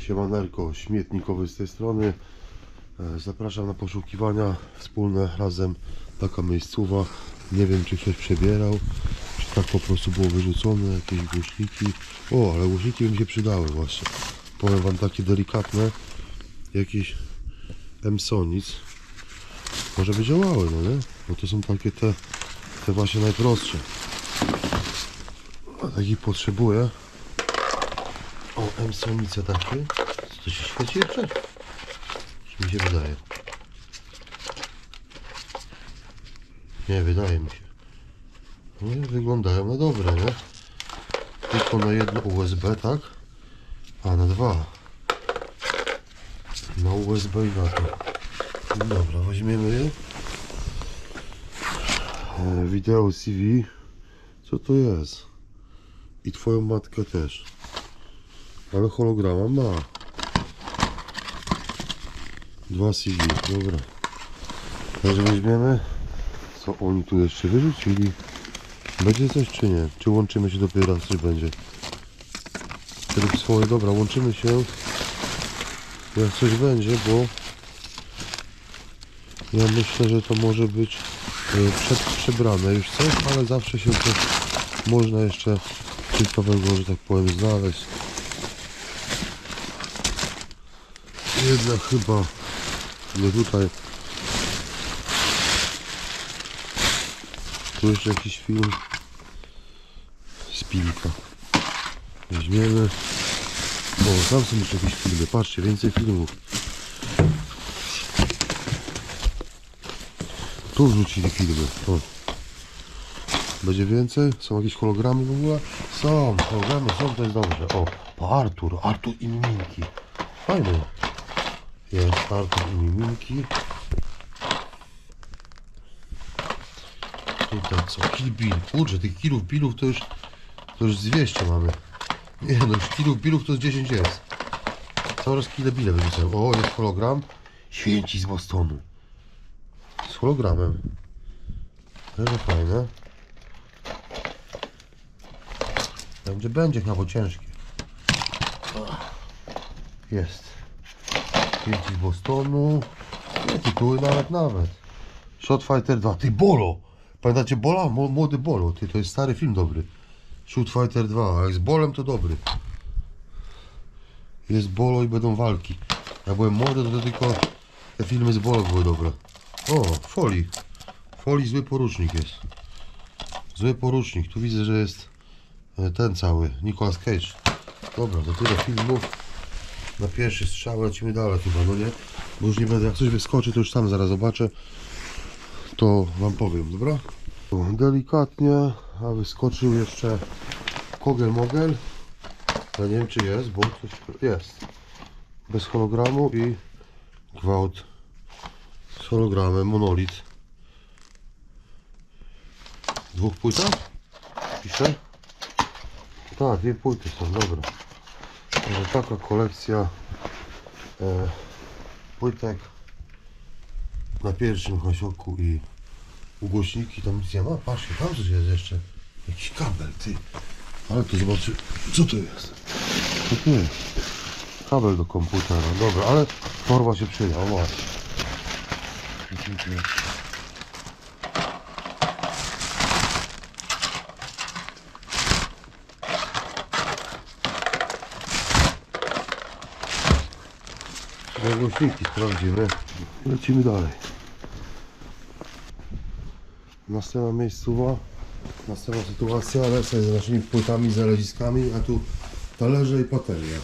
Siemanelko, śmietnikowy z tej strony. E, Zapraszam na poszukiwania wspólne razem. Taka miejscowa. Nie wiem czy ktoś przebierał, czy tak po prostu było wyrzucone, jakieś głośniki. O, ale głośniki mi się przydały właśnie. Powiem wam takie delikatne, jakieś Emsonic. Może by działały, no nie? Bo to są takie te, te właśnie najprostsze. A takich potrzebuję. O, Emsonice takie. Co to się świeci jeszcze? Czy mi się wydaje? Nie, wydaje mi się. Nie, wyglądają na dobre, nie? Tylko na jedno USB, tak? A, na dwa. Na USB i na to. Dobra, weźmiemy je. E, Wideo CV. Co to jest? I twoją matkę też. Ale holograma ma. Dwa CD, dobra. Także weźmiemy. Co oni tu jeszcze wyrzucili? Będzie coś czy nie? Czy łączymy się dopiero raz, czy będzie? Rób swoje, dobra, łączymy się. Jak coś będzie, bo ja myślę, że to może być e, przed, przebrane już coś, ale zawsze się coś można jeszcze ciekawego, że tak powiem, znaleźć. Jednak chyba nie tutaj. Tu jeszcze jakiś film z pilka. Weźmiemy. O, tam są jeszcze jakieś filmy. Patrzcie, więcej filmów. Tu wrzucili filmy. O. Będzie więcej? Są jakieś hologramy w ogóle? Są, hologramy są, to jest dobrze. O, Artur, Artur i Miminki. Fajny. Jest Artur i Miminki. Tutaj co? Kill Bill. Kurczę, tych killów billów to już, to już z 200 mamy. Nie no, już killów billów to z 10 jest. Coraz kile bile wyrzucam. O, jest hologram. Święci z Bostonu. Z hologramem. Bardzo fajne. Będzie, będzie chyba, ciężkie. Jest. Święci z Bostonu. Nie, tytuły nawet, nawet. Shot Fighter 2. Ty, Bolo! Pamiętacie Bola? Młody Bolo. Ty, to jest stary film dobry. Shoot Fighter 2. A jak z Bolem to dobry. Jest Bolo i będą walki. Ja byłem młody, to tylko te filmy z Bolo były dobre. O, Foli. Foli zły porucznik jest. Zły porucznik. Tu widzę, że jest e, ten cały. Nicolas Cage. Dobra, to tyle filmów. Na pierwszy strzał lecimy dalej chyba, no nie? Bo już nie będę, jak coś wyskoczy, to już sam zaraz zobaczę. To wam powiem, dobra? Delikatnie, a wyskoczył jeszcze Kogel Mogel. Ja nie wiem czy jest, bo coś jest. Bez hologramu i gwałt z hologramem, monolit. Dwóch płytach? Pisze? Tak, dwie płyty są, dobra. Także taka kolekcja e, płytek na pierwszym hasioku i ugłośniki tam nic nie ma. Patrzcie, tam coś jest jeszcze. Jakiś kabel, ty. Ale to zobaczy, co to jest? Co to jest? Kabel do komputera, dobra, ale torba się przyda, o właśnie. Głośniki sprawdzimy. Lecimy dalej. Następna miejscowa. Następna sytuacja. Lecę z naszymi płytami, zaleziskami, a tu talerze i patelnia.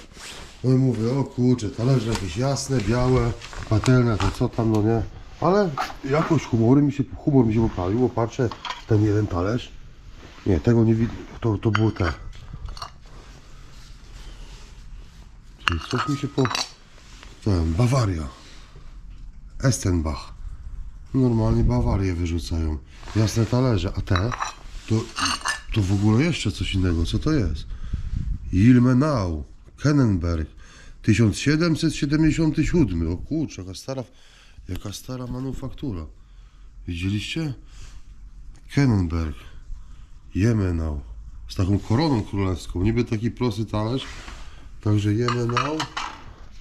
No i mówię, o kurczę, talerze jakieś jasne, białe, patelnia, to co tam, no nie. Ale jakoś humory mi się, humor mi się poprawił, bo patrzę, ten jeden talerz. Nie, tego nie widzę, to, to było te. Czyli coś mi się po... Ten, Bawaria. Estenbach. Normalnie Bawarię wyrzucają. Jasne talerze, a te to, to w ogóle jeszcze coś innego. Co to jest? Ilmenau, Kennenberg, 1777. O kurczę, jaka stara, jaka stara manufaktura. Widzieliście? Kennenberg, Jemenau. Z taką koroną królewską. Niby taki prosty talerz. Także Jemenau.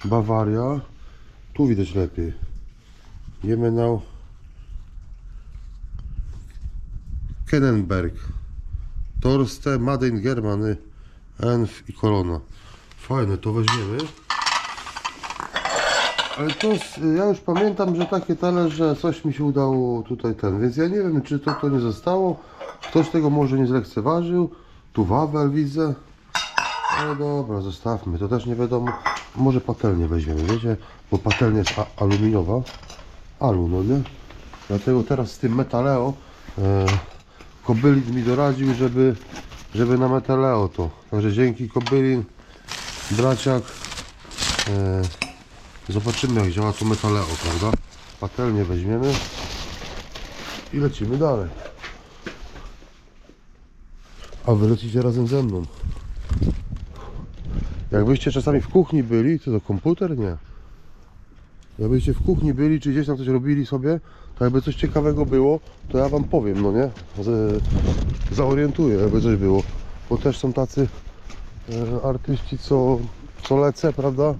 Bawaria. Tu widać lepiej. Jemenau. Kennenberg. Torste, Made in Germany, Enf i Kolona. Fajne, to weźmiemy. Ale to, s- ja już pamiętam, że takie talerze, coś mi się udało tutaj ten, więc ja nie wiem, czy to, to nie zostało. Ktoś tego może nie zlekceważył. Tu wawel widzę. Ale dobra, zostawmy, to też nie wiadomo. Może patelnię weźmiemy, wiecie? Bo patelnia jest aluminiowa. Alu, no nie? Dlatego teraz z tym metaleo e, Kobylin mi doradził, żeby, żeby na metaleo to. Także dzięki Kobylin, braciak. E, zobaczymy jak działa to metaleo, prawda? Patelnię weźmiemy i lecimy dalej. A wy lecicie razem ze mną. Jakbyście czasami w kuchni byli, to to komputer nie. Jakbyście w kuchni byli, czy gdzieś tam coś robili sobie, to jakby coś ciekawego było, to ja wam powiem, no nie? Z, zaorientuję, jakby coś było. Bo też są tacy e, artyści, co, co lecę, prawda?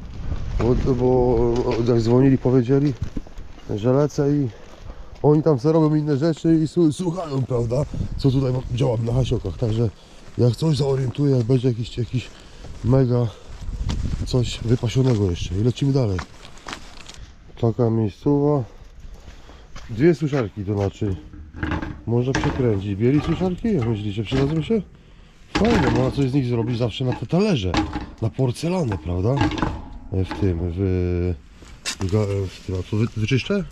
Bo, bo jak dzwonili, powiedzieli, że lecę i oni tam sobie robią inne rzeczy i słuchają, prawda? Co tutaj działam na hasiokach. Także jak coś zaorientuję, jak będzie jakiś, jakiś mega coś wypasionego jeszcze. I lecimy dalej. Taka miejscowa. Dwie suszarki to znaczy. Można przekręcić. Bieli suszarki? Jak myślicie? Przydadzą się? Fajne, można coś z nich zrobić zawsze na te talerze. Na porcelanę, prawda? E, W tym, w... w, w tym, a co wy, wyczyszczę?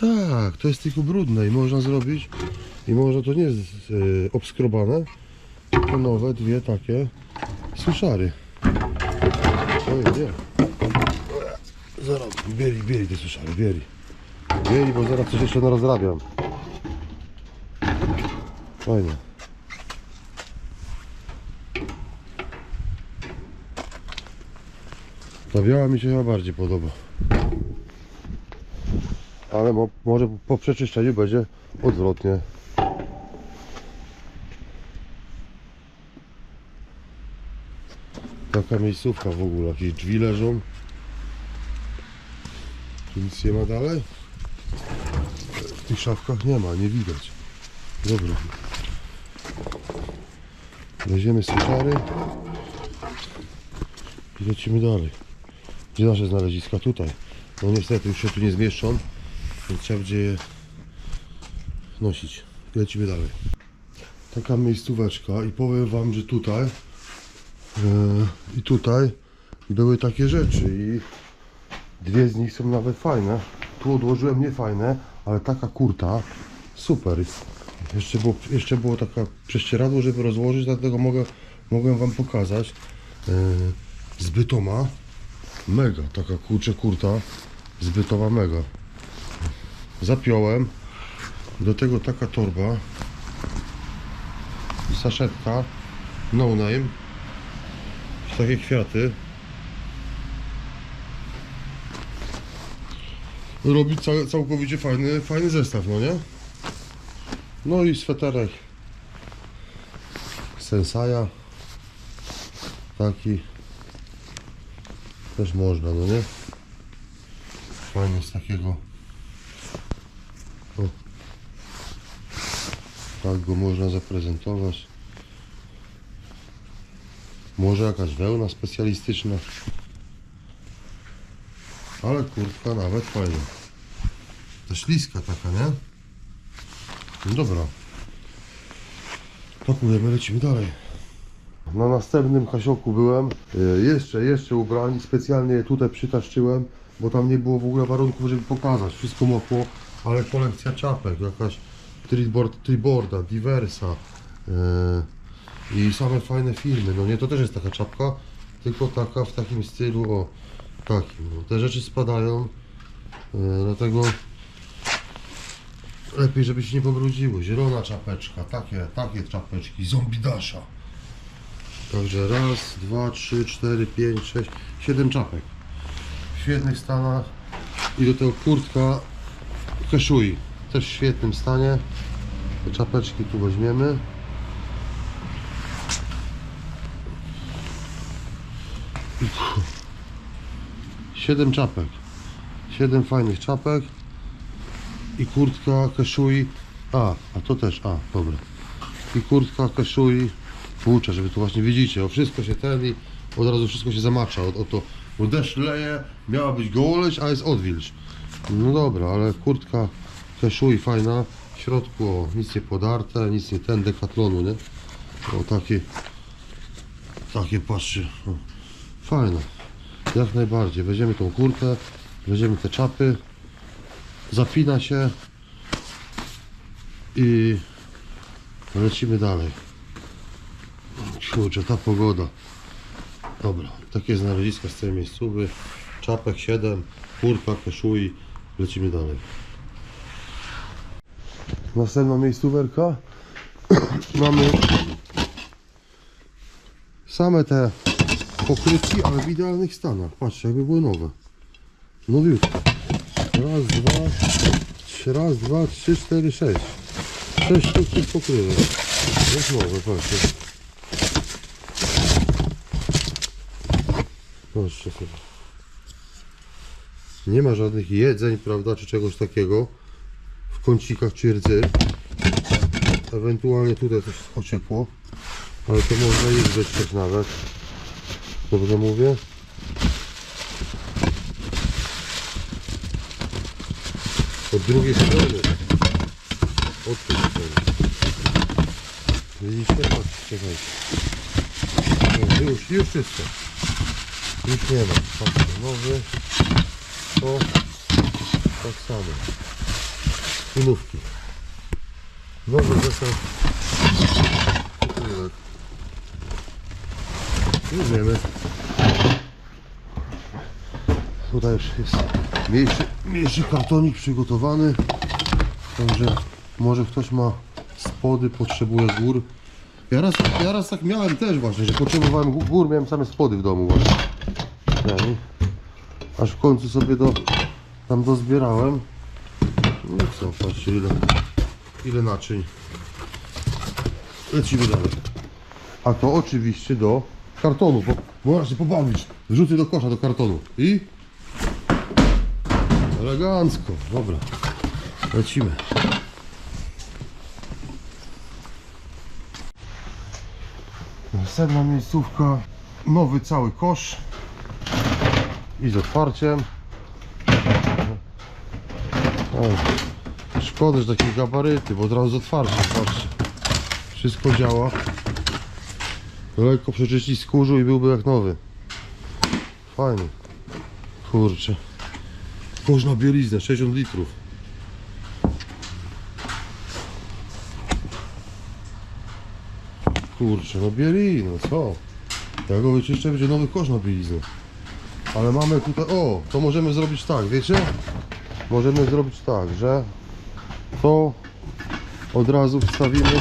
Tak, to jest tylko brudne i można zrobić i można to nie jest e, obskrobane, tylko nowe dwie takie suszary. Oj, nie. Zaraz, bieli, bieli te suszary, bieli. Bieli, bo zaraz coś jeszcze narozrabiam. Fajnie. Ta biała mi się chyba bardziej podoba. Ale mo, może po przeczyszczeniu będzie odwrotnie. Taka miejscówka w ogóle, jakieś drzwi leżą. Tu nic nie ma dalej? W tych szafkach nie ma, nie widać. Dobra. Weźmiemy suszary i lecimy dalej. Gdzie nasze znaleziska? Tutaj. No niestety już się tu nie zmieszczą, więc trzeba będzie je nosić. Lecimy dalej. Taka miejscóweczka i powiem wam, że tutaj i tutaj były takie rzeczy i dwie z nich są nawet fajne. Tu odłożyłem niefajne, ale taka kurta super. Jeszcze było, jeszcze było taka prześcieradło, żeby rozłożyć, dlatego mogę, mogę wam pokazać. E, z Bytoma. Mega, taka kurcze kurta z Bytoma mega. Zapiąłem. Do tego taka torba. Saszetka. No name. Takie kwiaty. Robi ca- całkowicie fajny, fajny zestaw, no nie? No i sweterek Sensaja taki też można, no nie? Fajnie z takiego o. tak go można zaprezentować może jakaś wełna specjalistyczna. Ale kurtka nawet fajna. To śliska taka, nie? No dobra. Pakujemy, lecimy dalej. Na następnym Kasioku byłem, e, jeszcze, jeszcze ubrań, specjalnie je tutaj przytaszczyłem, bo tam nie było w ogóle warunków, żeby pokazać, wszystko mokło, ale kolekcja czapek, jakaś triboard, triborda, diversa. E, i same fajne filmy, no nie, to też jest taka czapka, tylko taka w takim stylu, o, takim, no. te rzeczy spadają, e, dlatego lepiej, żeby się nie pobrudziły, zielona czapeczka, takie, takie czapeczki, zombie dasha. Także raz, dwa, trzy, cztery, pięć, sześć, siedem czapek. W świetnych stanach. I do tego kurtka Keszui. Też w świetnym stanie. Te czapeczki tu weźmiemy. 7 czapek. 7 fajnych czapek. I kurtka, keszui. A, a to też, a, dobra. I kurtka, keszui. Kurczę, żeby tu właśnie widzicie, o wszystko się ten i od razu wszystko się zamacza. O, o to, bo deszcz leje, miała być gołoleć, a jest odwilż. No dobra, ale kurtka, keszui fajna. W środku, o, nic nie podarte, nic nie ten, dekatlonu, nie? O, takie, takie patrzcie. O, fajne. Jak najbardziej. Weźmiemy tą kurtkę, weźmiemy te czapy, zapina się i lecimy dalej. Kurczę, ta pogoda. Dobra, takie znaleziska z tej miejscowy. Czapek 7, kurka, keszui. Lecimy dalej. Następna miejscówka. Mamy same te pokrytki, ale w idealnych stanach. Patrzcie, jakby były nowe. Nowiutkie. Raz, dwa, trzy, raz, dwa, trzy, cztery, sześć. Sześć sztuk tych pokrywek. Jest nowe, patrzcie. Patrzcie sobie. Nie ma żadnych jedzeń, prawda, czy czegoś takiego w kącikach czy rdzy. Ewentualnie tutaj coś ociekło, ale to można ich wytrzeć nawet. Dobrze mówię? Od drugiej strony. Od tej strony. Widzicie? Patrzcie. No, już, już czysto. Już nie ma. Patrzcie, nowy. To tak samo. Minówki. Nowy zestaw. pokrywek. Już wiemy. Tutaj już jest mniejszy, mniejszy kartonik przygotowany. Także może ktoś ma spody, potrzebuje gór. Ja raz, ja raz tak miałem też właśnie, że potrzebowałem gó- gór, miałem same spody w domu właśnie. Nie, Aż w końcu sobie do, tam dozbierałem. No co, patrzcie ile, ile naczyń. Lecimy dalej. A to oczywiście do kartonu, bo można się pobawić. Do kosza, do kartonu. I? Elegancko, dobra. Lecimy. Następna miejscówka. Nowy cały kosz. I z otwarciem. O, szkoda, że takie gabaryty, bo od razu z otwarciem. Wszystko działa. Lekko przeczyścić z kurzu i byłby jak nowy. Fajny. Kurczę. Kosz na bieliznę, 60 litrów. Kurczę, no bielizna, co? Jak go wyczyszczę, będzie nowy kosz na bieliznę. Ale mamy tutaj, o, to możemy zrobić tak, wiecie? Możemy zrobić tak, że to od razu wstawimy,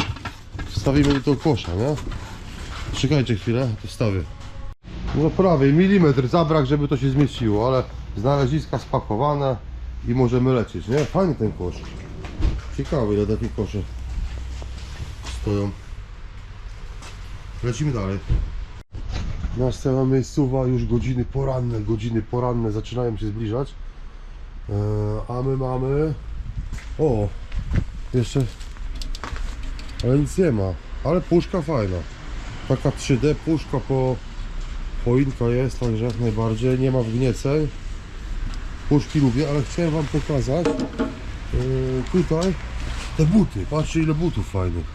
wstawimy do tego kosza, nie? Czekajcie chwilę, to wstawię. No prawie milimetr zabrak, żeby to się zmieściło, ale znaleziska spakowane i możemy lecieć, nie? Fajny ten kosz. Ciekawy, ile takie kosze stoją. Lecimy dalej. Następna miejscowa, już godziny poranne, godziny poranne zaczynają się zbliżać. Eee, a my mamy... O, jeszcze... Ale nic nie ma, ale puszka fajna. Taka 3D puszka po... Choinka jest, także jak najbardziej, nie ma wgnieceń. Puszki lubię, ale chciałem wam pokazać yy, tutaj te buty. Patrzcie ile butów fajnych.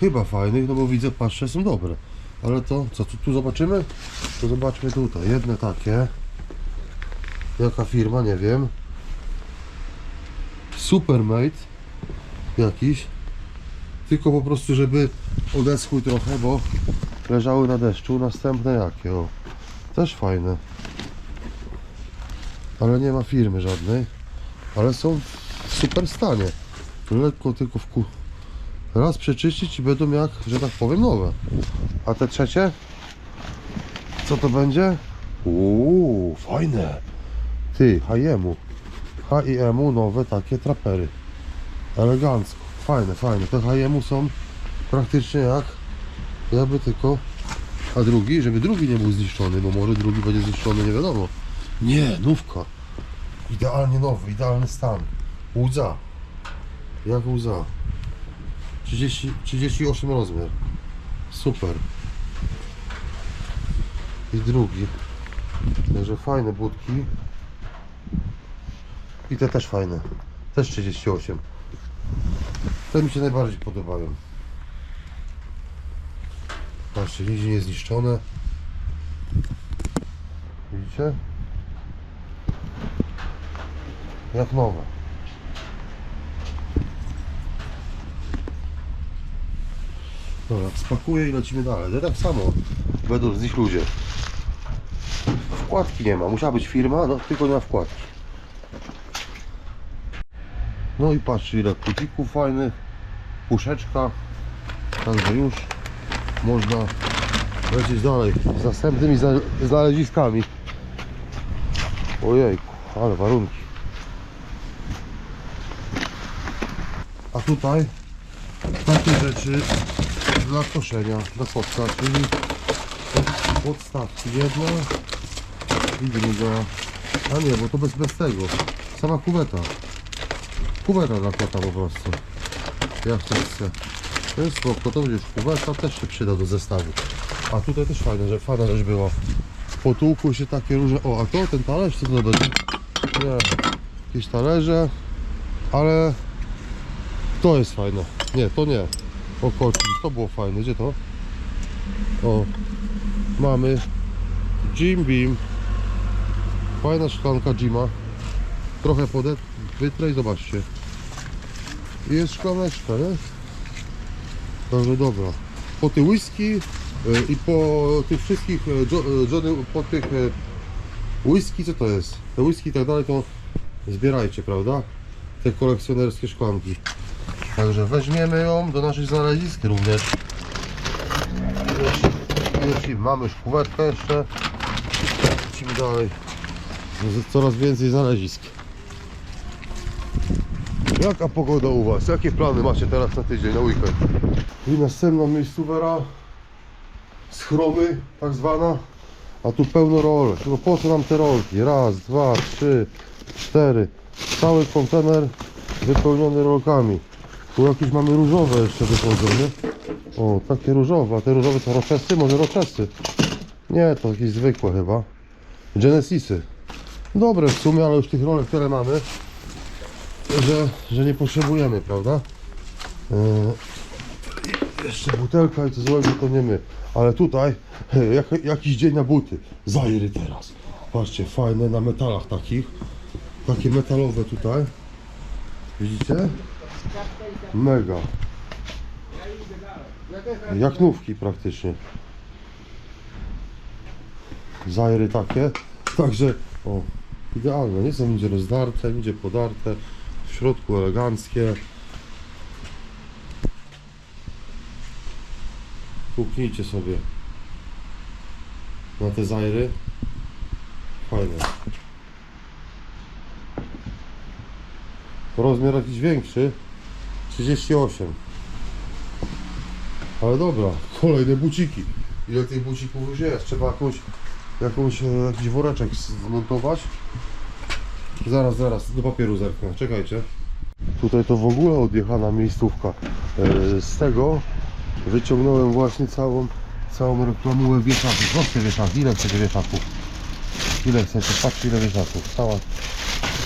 Chyba fajnych, no bo widzę, patrzcie, są dobre. Ale to, co tu, tu zobaczymy? To zobaczmy tutaj, jedne takie. Jaka firma, nie wiem. Supermate jakiś. Tylko po prostu, żeby odeschły trochę, bo leżały na deszczu. Następne jakie, o. Też fajne. Ale nie ma firmy żadnej. Ale są w super stanie. Lekko tylko w ku... Raz przeczyścić i będą jak, że tak powiem, nowe. A te trzecie? Co to będzie? Uuu, fajne. Ty, H&M-u. H&M-u nowe takie trapery. Elegancko. Fajne, fajne. Te H&M-u są praktycznie jak jakby tylko a drugi, żeby drugi nie był zniszczony, bo może drugi będzie zniszczony, nie wiadomo. Nie, nówka. Idealnie nowy, idealny stan. Łza. Jak łza. 30, 38 rozmiar. Super. I drugi. Także fajne budki. I te też fajne. Też 38. Te mi się najbardziej podobają. Patrzcie, nigdzie nie zniszczone. Widzicie? Jak nowe. Dobra, spakuję i lecimy dalej. To tak samo będą z nich ludzie. Wkładki nie ma. Musiała być firma, no tylko nie ma wkładki. No i patrzcie ile putików fajnych. Puszeczka. Także już można lecieć dalej z następnymi zna- znaleziskami. Ojejku, ale warunki. A tutaj takie rzeczy dla koszenia, dla kotka, czyli podstawki jedna i druga. A nie, bo to bez, bez tego. Sama kuweta. Kuweta dla kota po prostu. Jak to chcę. To jest spoko, to też się przyda do zestawu. A tutaj też fajne, że fajna rzecz była. Potłukły się takie różne. O, a to ten talerz, co to będzie? Nie, jakieś talerze, ale to jest fajne. Nie, to nie. O to było fajne. Gdzie to? O, mamy Jim Beam. Fajna szklanka Jima. Trochę podet wytrę i zobaczcie. I Jest szklaneczka, nie? Także dobra. Po tych whisky y, i po tych wszystkich Jo- y, Johnny, po tych whisky, co to jest? Te whisky i tak dalej to zbierajcie, prawda? Te kolekcjonerskie szklanki. Także weźmiemy ją do naszych znalezisk również. Lecimy. Mamy już kuwetkę jeszcze. Lecimy dalej. Jest Coraz więcej znalezisk. Jaka pogoda u Was? Jakie plany macie teraz na tydzień, na weekend? I następna miejscówera schromy, tak zwana. A tu pełno rolek. No po co nam te rolki? Raz, dwa, trzy, cztery. Cały kontener wypełniony rolkami. Tu jakieś mamy różowe jeszcze wychodzą, nie? O, takie różowe. A te różowe to roczesy? Może roczesy? Nie, to jakieś zwykłe chyba. Genesisy. Dobre w sumie, ale już tych rolek tyle mamy, że, że nie potrzebujemy, prawda? Eee, jeszcze butelka i co złego to nie my. Ale tutaj jak, jakiś dzień na buty. Zajry teraz. Patrzcie, fajne na metalach takich. Takie metalowe tutaj. Widzicie? Mega. Jak nówki praktycznie. Zajry takie. Także, o, idealne. Nie są nigdzie rozdarte, nigdzie podarte. W środku eleganckie. Puknijcie sobie na te zajry. Fajne. Rozmiar jakiś większy. 38. Ale dobra, kolejne buciki. Ile tych bucików już jest? Trzeba jakąś, jakąś, e, jakiś woreczek zmontować. Zaraz, zaraz, do papieru zerknę, czekajcie. Tutaj to w ogóle odjechana miejscówka. E, Z tego wyciągnąłem właśnie całą, całą reklamułę wieszaków. Zobaczcie wieszaki, ile chcecie wieszaków? Ile chcecie? Patrzcie ile wieszaków. Cała,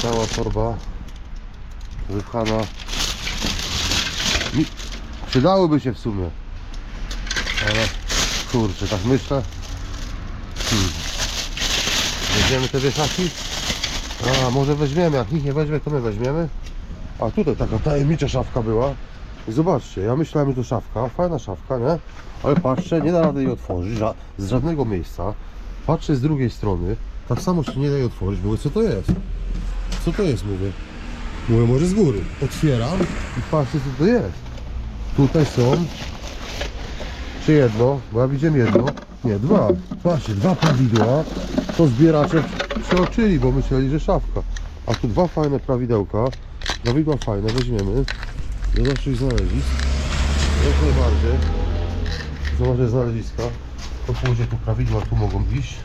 cała torba wypchana. Mi- Przydałyby się w sumie. Ale kurczę, tak myślę. Hmm. Weźmiemy te wieszaki? A, może weźmiemy, jak nikt nie weźmie, to my weźmiemy. A tutaj taka tajemnicza szafka była. I zobaczcie, ja myślałem, że to szafka, fajna szafka, nie? Ale patrzę, nie da rady jej otworzyć ża- z żadnego miejsca. Patrzę z drugiej strony, tak samo się nie da jej otworzyć, mówię, co to jest? Co to jest, mówię? Mówię, może z góry. Otwieram i patrzę, co to jest. Tutaj są, czy jedno, bo ja widziałem jedno, nie, dwa. Patrzcie, dwa prawidła, to zbieracze przeoczyli, bo myśleli, że szafka. A tu dwa fajne prawidełka, prawidła fajne, weźmiemy do naszych znalezisk. Jak najbardziej. Zobaczę znaleziska. To pójdzie tu prawidła, tu mogą iść.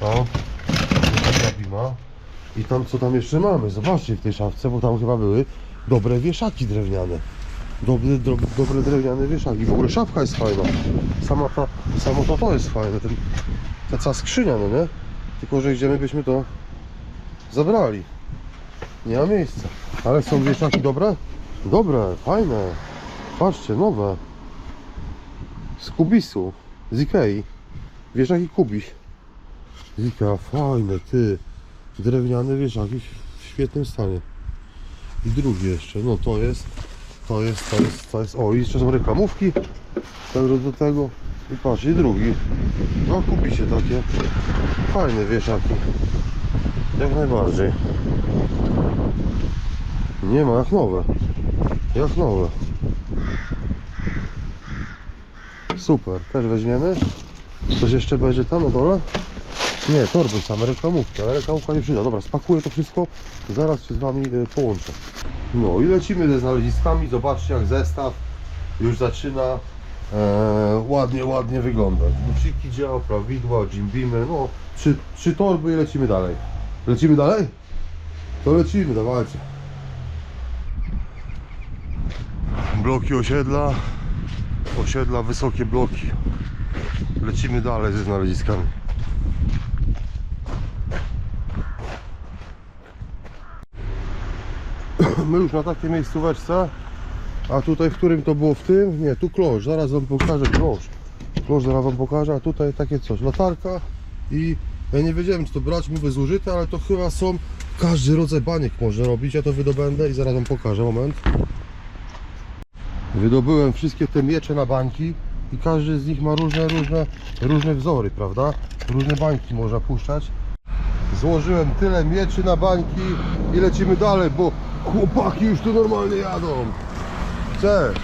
O. I tam co tam jeszcze mamy? Zobaczcie w tej szafce, bo tam chyba były dobre wieszaki drewniane. Dobre, do, dobre drewniane wieszaki. W ogóle szafka jest fajna. Sama ta, samo to, to jest fajne. Ten, ta cała skrzynia, no nie? Tylko, że gdzie my byśmy to zabrali? Nie ma miejsca. Ale są wieszaki dobre? Dobre, fajne. Patrzcie, nowe. Z Kubisu. Z Ikei. Wieszaki Kubis. Z Ikea, fajne, ty. Drewniane wieszaki w- w świetnym stanie. I drugi jeszcze, no to jest, to jest, to jest, to jest, o i jeszcze są reklamówki. Także do tego. I patrz, i drugi. No kupi się takie fajne wieszaki. Jak najbardziej. Nie ma, jak nowe. Jak nowe. Super, też weźmiemy. Coś jeszcze będzie tam na dole? Nie, torby same, reklamówki, ale reklamówka nie przyda. Dobra, spakuję to wszystko, zaraz się z Wami e, połączę. No i lecimy ze znaleziskami, zobaczcie jak zestaw już zaczyna e, ładnie, ładnie wyglądać. Buciki działa, prawidła, Jimbimy, no trzy, trzy torby i lecimy dalej. Lecimy dalej? To lecimy, dawajcie. Bloki osiedla, osiedla, wysokie bloki. Lecimy dalej ze znaleziskami. My już na takiej miejscóweczce, a tutaj w którym to było w tym? Nie, tu klosz, zaraz wam pokażę klosz. Klosz zaraz wam pokażę, a tutaj takie coś, latarka i ja nie wiedziałem czy to brać, mówię zużyte, ale to chyba są, każdy rodzaj baniek można robić, ja to wydobędę i zaraz wam pokażę, moment. Wydobyłem wszystkie te miecze na bańki i każdy z nich ma różne, różne, różne wzory, prawda? Różne bańki można puszczać. Złożyłem tyle mieczy na bańki i lecimy dalej, bo chłopaki już tu normalnie jadą. E,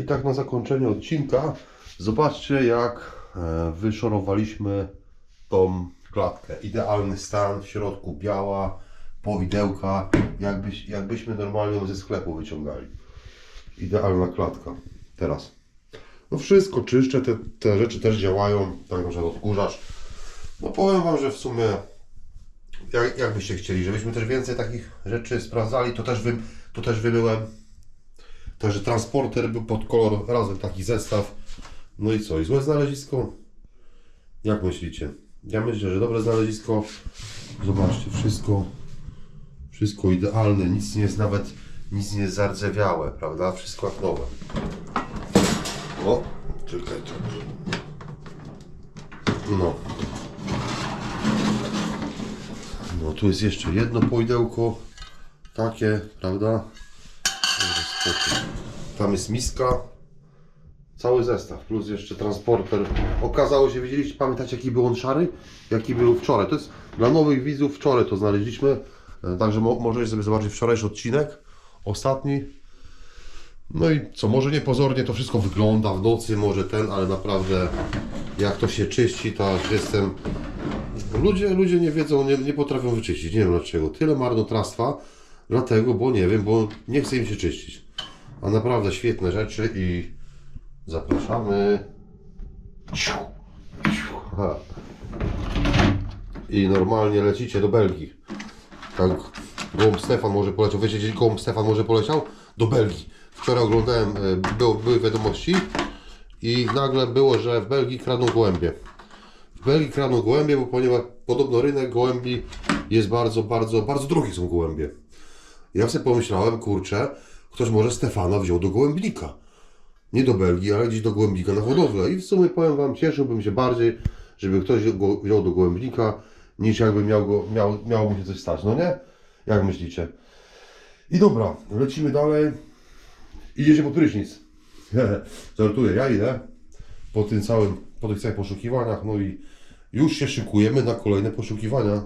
I tak na zakończenie odcinka zobaczcie jak e, wyszorowaliśmy tą klatkę. Idealny stan, w środku biała, powidełka, jakbyś, jakbyśmy normalnie ją ze sklepu wyciągali. Idealna klatka. Teraz. No wszystko czyszczę, te, te rzeczy też działają, tak na przykład. No powiem Wam, że w sumie jak, jakbyście chcieli, żebyśmy też więcej takich rzeczy sprawdzali, to też, wy, to też wymyłem. Także transporter był pod kolor, razem taki zestaw. No i co, i złe znalezisko? Jak myślicie? Ja myślę, że dobre znalezisko. Zobaczcie, wszystko, wszystko idealne, nic nie jest nawet, nic nie jest zardzewiałe, prawda? Wszystko jak nowe. O, czekaj to. No. No tu jest jeszcze jedno poidełko. Takie, prawda? Tam jest miska. Cały zestaw, plus jeszcze transporter. Okazało się, widzieliście, pamiętacie jaki był on szary? Jaki był wczoraj. To jest dla nowych widzów, wczoraj to znaleźliśmy. E, Także mo możecie sobie zobaczyć wczorajszy odcinek. Ostatni. No i co, może niepozornie to wszystko wygląda w nocy, może ten, ale naprawdę jak to się czyści, to jestem... Ludzie, ludzie nie wiedzą, nie, nie potrafią wyczyścić, nie wiem dlaczego. Tyle marnotrawstwa, dlatego, bo nie wiem, bo nie chce im się czyścić. A naprawdę świetne rzeczy i zapraszamy. I normalnie lecicie do Belgii. Tak, gołąb Stefan może poleciał. Wiecie, gdzie gołąb Stefan może poleciał? Do Belgii. Wczoraj oglądałem, e, były wiadomości i nagle było, że w Belgii kradną gołębie. W Belgii kradną gołębie, bo ponieważ podobno rynek gołębi jest bardzo, bardzo, bardzo drogi są gołębie. Ja sobie pomyślałem, kurczę, ktoś może Stefana wziął do gołębnika. Nie do Belgii, ale gdzieś do gołębnika na hodowlę. I w sumie powiem Wam, cieszyłbym się bardziej, żeby ktoś go wziął do gołębnika, niż jakby miał, go, miał, miało mu się coś stać, no nie? Jak myślicie? I dobra, lecimy dalej. Idziecie po prysznic. Żartuję, ja idę po tym całym, po tych całych poszukiwaniach, no i już się szykujemy na kolejne poszukiwania.